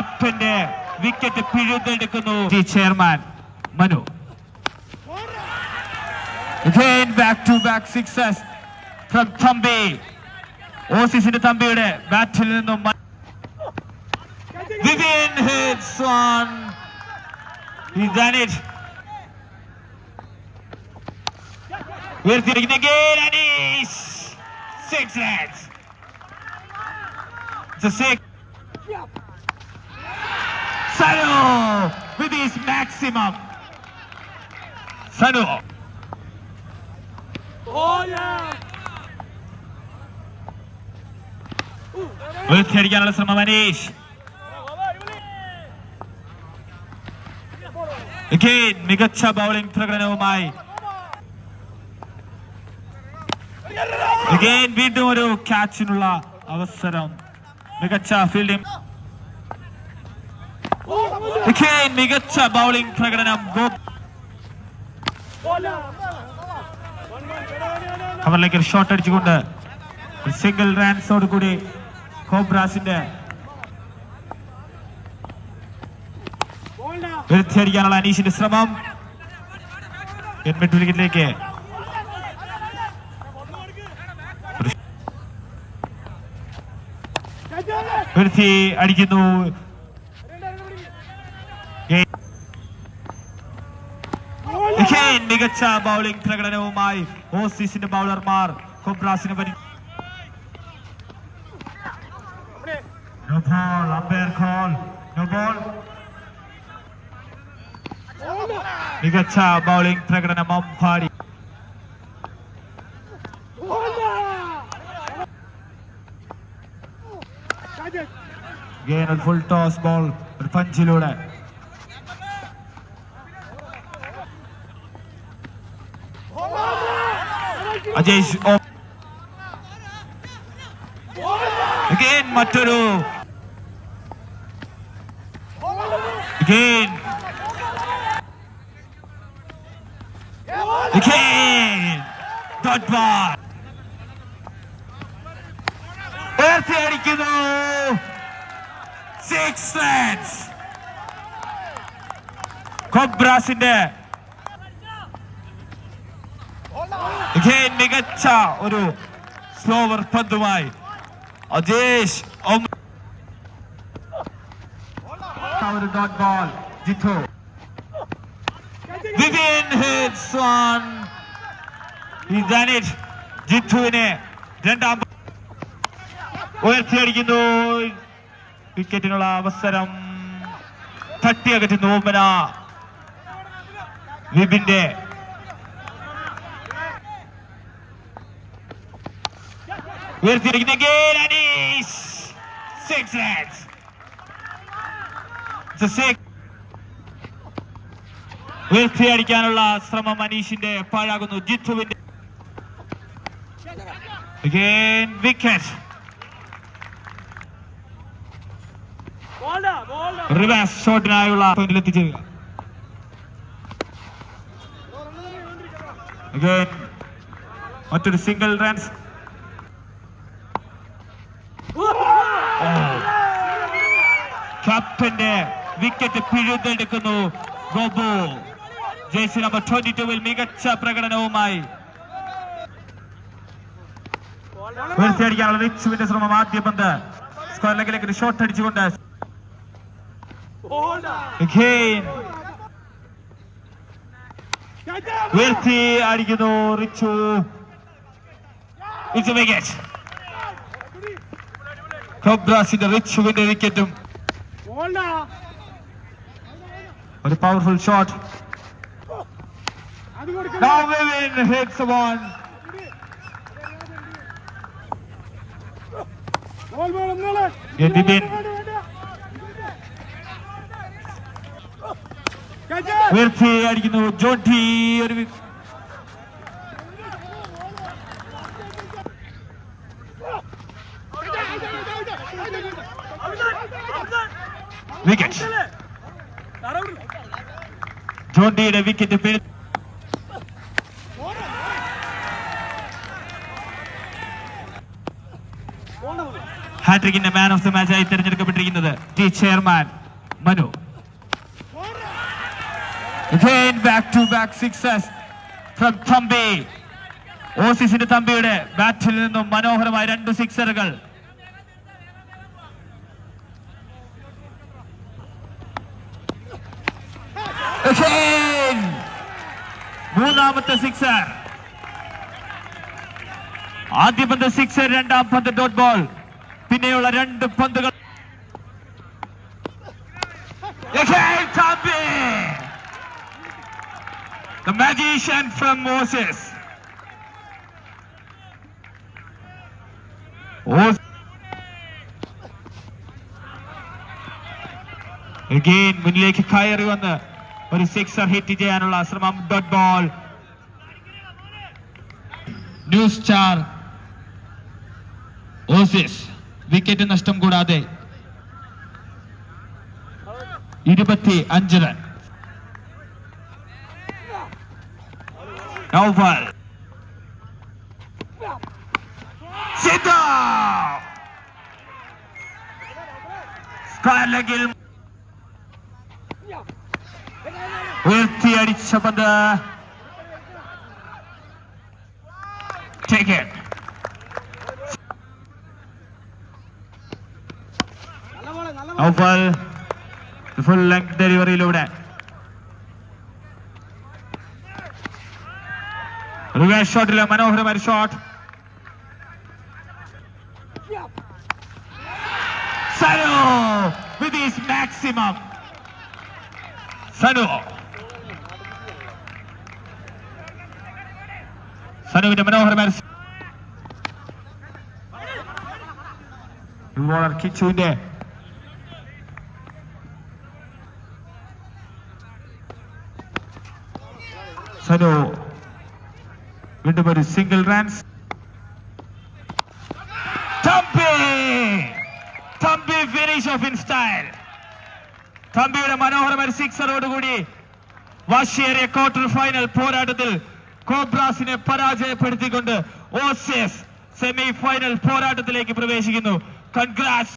ക്യാപ്റ്റന്റെ wicket പിഴുതെടുക്കുന്നു chairman Manu Again back to back sixes from Thampi ഓസീസിന്റെ തമ്പിയുടെ ബാറ്റിൽ നിന്നും Vivian hits one. He's done it. ഉയർത്തിയിരിക്കുന്ന and he's six runs. Sanu with his maximum. Sanu. ഉയർത്തിയടിക്കാനുള്ള ശ്രമം മനീഷ് മികച്ച bowling പ്രകടനവുമായി വീണ്ടും ഒരു ക്യാച്ചിനുള്ള അവസരം മികച്ച ഫീൽഡിംഗ് മികച്ച ബൗളിംഗ് പ്രകടനം. കവറിലേക്ക് ഒരു ഷോട്ട് അടിച്ചുകൊണ്ട് സിംഗിൾ റൺസോട് കൂടി കോബ്രാസിന്റെ ഉയർത്തിയടിക്കാനുള്ള അനീഷിന്റെ ശ്രമം. മിഡ് വിക്കറ്റിലേക്ക് അടിക്കുന്നു Again, മികച്ച ബൗളിംഗ് പ്രകടനവുമായി ഓസീസിന്റെ ബൗളർമാർ കൊബ്രാസിന് പരി മികച്ച ബൗളിംഗ് പ്രകടനം അമ്പാടി ഒരു ഫുൾ ടോസ് ബോൾ ഒരു പഞ്ചിലൂടെ. അജേഷ് ഓ മറ്റൊരു Again. Again. Dot ball. ഉയർത്തി അടിക്കുന്നു സിക്സ് റൺസ് കൊബ്രാസിന്റെ Again, മികച്ച ഒരു സ്ലോവർ പന്തുമായി. അജേഷ് ഒരു. ജിത്തുവിനെ രണ്ടാം ഉയർത്തിയടിക്കുന്നു. വിക്കറ്റിനുള്ള അവസരം തട്ടിയകറ്റുന്നു ഓമന. വിപിന്റെ ഉയർത്തിയിരിക്കുന്ന again and he's six runs. It's a six. ഉയർത്തിയടിക്കാനുള്ള ശ്രമം മനീഷിന്റെ പാഴാകുന്നു ജിത്തുവിന്റെ Again, wicket. റിവേഴ്സ് ഷോട്ടിനായുള്ള എത്തിച്ചേരുക Again, മറ്റൊരു സിംഗിൾ റൺസ് ക്യാപ്റ്റന്റെ വിക്കറ്റ് പിഴുതെടുക്കുന്നു ഗോപു. ജേഴ്സി നമ്പർ ട്വന്റി ടുവിൽ മികച്ച പ്രകടനവുമായി. ഉയർത്തിയടിക്കാനുള്ള റിച്ചുവിന്റെ ശ്രമം ആദ്യ പന്ത്. സ്ക്വയർ ലെഗിലേക്ക് ഒരു ഷോട്ട് അടിച്ചുകൊണ്ട്. ഉയർത്തി അടിക്കുന്നു റിച്ചു. ഇറ്റ്സ് വിക്കറ്റ് റിച്ചുവിന്റെ വിക്കറ്റും ഒരു powerful shot hits one. Yeah, Vivian. ഉയർത്തി അടിക്കുന്നു. ജോട്ടി ഒരു വിക്കറ്റ് ജോണ്ടിയുടെ വിക്കറ്റ് പിഴു ഹാട്രിക്കിന്റെ മാൻ ഓഫ് ദി മാച്ചായി തിരഞ്ഞെടുക്കപ്പെട്ടിരിക്കുന്നത് T chairman Manu. Again back to back sixes from Thampi ഓസീസിന്റെ തമ്പിയുടെ ബാറ്റിൽ നിന്നും മനോഹരമായ രണ്ട് സിക്സറുകൾ Again! മൂന്നാമത്തെ സിക്സർ ആദ്യ പന്ത് സിക്സർ രണ്ടാം പന്ത് ഡോട്ട് ബോൾ പിന്നെയുള്ള രണ്ട് പന്തുകൾ! The magician from Moses. Os- Again, മുന്നിലേക്ക് കയറി വന്ന് ഒരു സിക്സർ ഹിറ്റ് ചെയ്യാനുള്ള ശ്രമം dot ball news star Oasis wicket നഷ്ടം കൂടാതെ ഇരുപത്തി അഞ്ച് റൺ നൗഫൽ സിദ്ധ സ്ക്വയർ ലെഗിൽ ഉയർത്തിയടിച്ച പന്ത് it. നൗഫൽ ഫുൾ ലെങ്ത് ഡെലിവറിയിലൂടെ റിവേഴ്സ് ഷോട്ടിലെ മനോഹരമായ shot Sanu with ease maximum Sanu സനുവിന്റെ മനോഹരമായ ഒരു ബോളർ കിച്ചുവിന്റെ സനു വീണ്ടും ഒരു single runs Thampi Thampi finish off in style തമ്പിയുടെ മനോഹരമായ സിക്സറോടുകൂടി വാശിയേറിയ ക്വാർട്ടർ ഫൈനൽ പോരാട്ടത്തിൽ കോബ്രാസിനെ പരാജയപ്പെടുത്തിക്കൊണ്ട് ഓസിയസ് സെമി ഫൈനൽ പോരാട്ടത്തിലേക്ക് പ്രവേശിക്കുന്നു. കൺഗ്രാറ്റ്സ്